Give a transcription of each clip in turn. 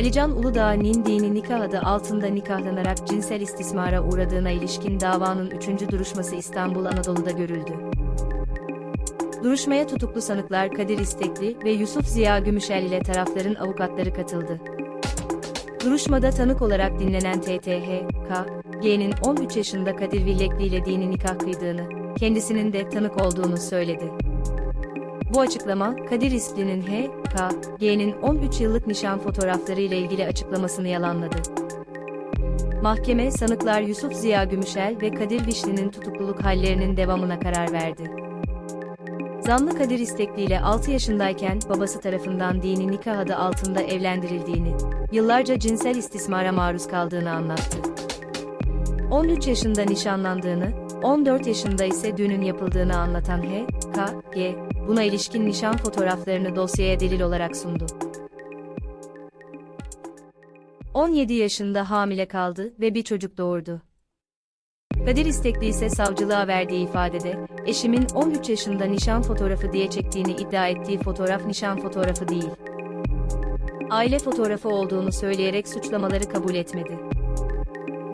Alican Uludağ'ın dini nikah adı altında nikahlanarak cinsel istismara uğradığına ilişkin davanın üçüncü duruşması İstanbul Anadolu'da görüldü. Duruşmaya tutuklu sanıklar Kadir İstekli ve Yusuf Ziya Gümüşel ile tarafların avukatları katıldı. Duruşmada tanık olarak dinlenen TTH, G'nin 13 yaşında Kadir Villekli ile dini nikah kıydığını, kendisinin de tanık olduğunu söyledi. Bu açıklama, Kadir İspli'nin H, K, G'nin 13 yıllık nişan fotoğrafları ile ilgili açıklamasını yalanladı. Mahkeme, sanıklar Yusuf Ziya Gümüşel ve Kadir Vişli'nin tutukluluk hallerinin devamına karar verdi. Zanlı Kadir İstekli ile 6 yaşındayken babası tarafından dini nikah adı altında evlendirildiğini, yıllarca cinsel istismara maruz kaldığını anlattı. 13 yaşında nişanlandığını, 14 yaşında ise düğünün yapıldığını anlatan H, K, G, buna ilişkin nişan fotoğraflarını dosyaya delil olarak sundu. 17 yaşında hamile kaldı ve bir çocuk doğurdu. Kadir İstekli ise savcılığa verdiği ifadede, eşimin 13 yaşında nişan fotoğrafı diye çektiğini iddia ettiği fotoğraf nişan fotoğrafı değil. Aile fotoğrafı olduğunu söyleyerek suçlamaları kabul etmedi.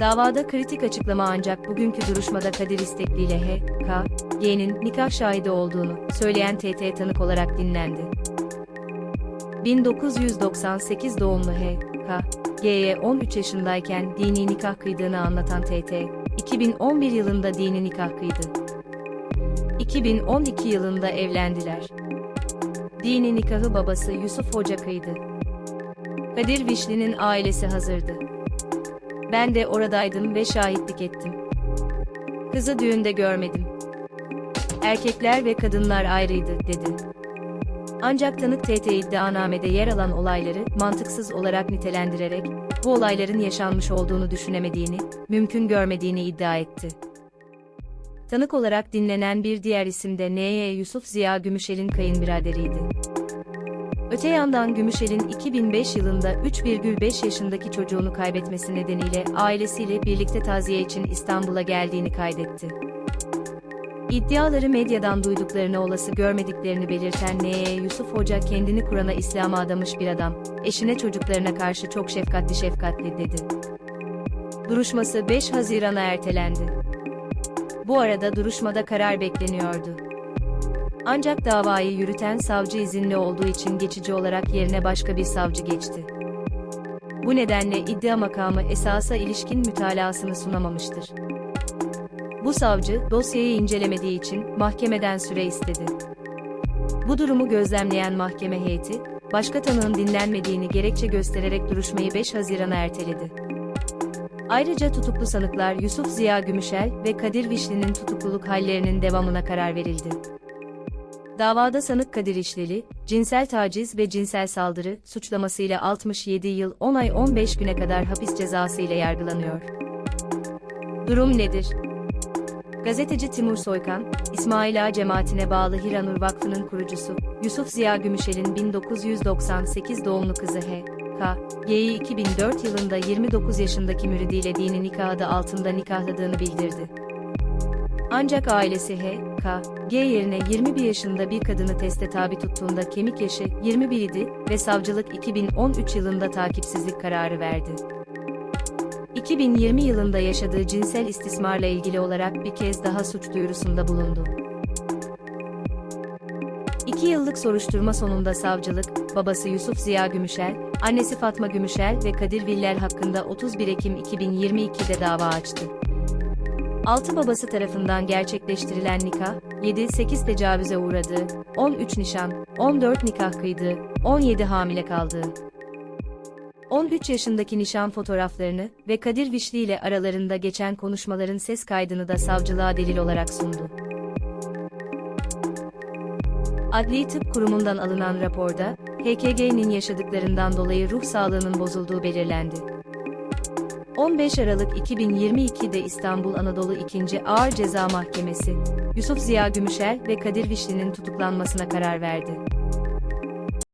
Davada kritik açıklama ancak bugünkü duruşmada Kadir İstekli ile H, K, G'nin nikah şahidi olduğunu söyleyen TT tanık olarak dinlendi. 1998 doğumlu H, K, G'ye 13 yaşındayken dini nikah kıydığını anlatan TT, 2011 yılında dini nikah kıydı. 2012 yılında evlendiler. Dini nikahı babası Yusuf Hoca kıydı. Kadir Vişli'nin ailesi hazırdı. Ben de oradaydım ve şahitlik ettim. Kızı düğünde görmedim. Erkekler ve kadınlar ayrıydı, dedi. Ancak tanık TT iddianamede yer alan olayları mantıksız olarak nitelendirerek, bu olayların yaşanmış olduğunu düşünemediğini, mümkün görmediğini iddia etti. Tanık olarak dinlenen bir diğer isim de N.Y. Yusuf Ziya Gümüşel'in kayınbiraderiydi. Öte yandan Gümüşel'in 2005 yılında 3,5 yaşındaki çocuğunu kaybetmesi nedeniyle ailesiyle birlikte taziye için İstanbul'a geldiğini kaydetti. İddiaları medyadan duyduklarını olası görmediklerini belirten N.E. Yusuf Hoca kendini Kur'an'a İslam'a adamış bir adam, eşine çocuklarına karşı çok şefkatli şefkatli dedi. Duruşması 5 Haziran'a ertelendi. Bu arada duruşmada karar bekleniyordu. Ancak davayı yürüten savcı izinli olduğu için geçici olarak yerine başka bir savcı geçti. Bu nedenle iddia makamı esasa ilişkin mütalasını sunamamıştır. Bu savcı, dosyayı incelemediği için mahkemeden süre istedi. Bu durumu gözlemleyen mahkeme heyeti, başka tanığın dinlenmediğini gerekçe göstererek duruşmayı 5 Haziran'a erteledi. Ayrıca tutuklu sanıklar Yusuf Ziya Gümüşel ve Kadir Vişli'nin tutukluluk hallerinin devamına karar verildi. Davada sanık Kadir İşlili, cinsel taciz ve cinsel saldırı suçlamasıyla 67 yıl 10 ay 15 güne kadar hapis cezası ile yargılanıyor. Durum nedir? Gazeteci Timur Soykan, İsmail Ağa cemaatine bağlı Hiranur Vakfı'nın kurucusu, Yusuf Ziya Gümüşel'in 1998 doğumlu kızı H. K. G'yi 2004 yılında 29 yaşındaki müridiyle dini nikah adı altında nikahladığını bildirdi. Ancak ailesi H, G yerine 21 yaşında bir kadını teste tabi tuttuğunda kemik yaşı 21 idi ve savcılık 2013 yılında takipsizlik kararı verdi. 2020 yılında yaşadığı cinsel istismarla ilgili olarak bir kez daha suç duyurusunda bulundu. İki yıllık soruşturma sonunda savcılık, babası Yusuf Ziya Gümüşel, annesi Fatma Gümüşel ve Kadir Villel hakkında 31 Ekim 2022'de dava açtı. Altı babası tarafından gerçekleştirilen nikah, 7-8 tecavüze uğradığı, 13 nişan, 14 nikah kıydığı, 17 hamile kaldığı, 13 yaşındaki nişan fotoğraflarını ve Kadir Vişli ile aralarında geçen konuşmaların ses kaydını da savcılığa delil olarak sundu. Adli Tıp Kurumu'ndan alınan raporda, HKG'nin yaşadıklarından dolayı ruh sağlığının bozulduğu belirlendi. 15 Aralık 2022'de İstanbul Anadolu 2. Ağır Ceza Mahkemesi, Yusuf Ziya Gümüşel ve Kadir Vişli'nin tutuklanmasına karar verdi.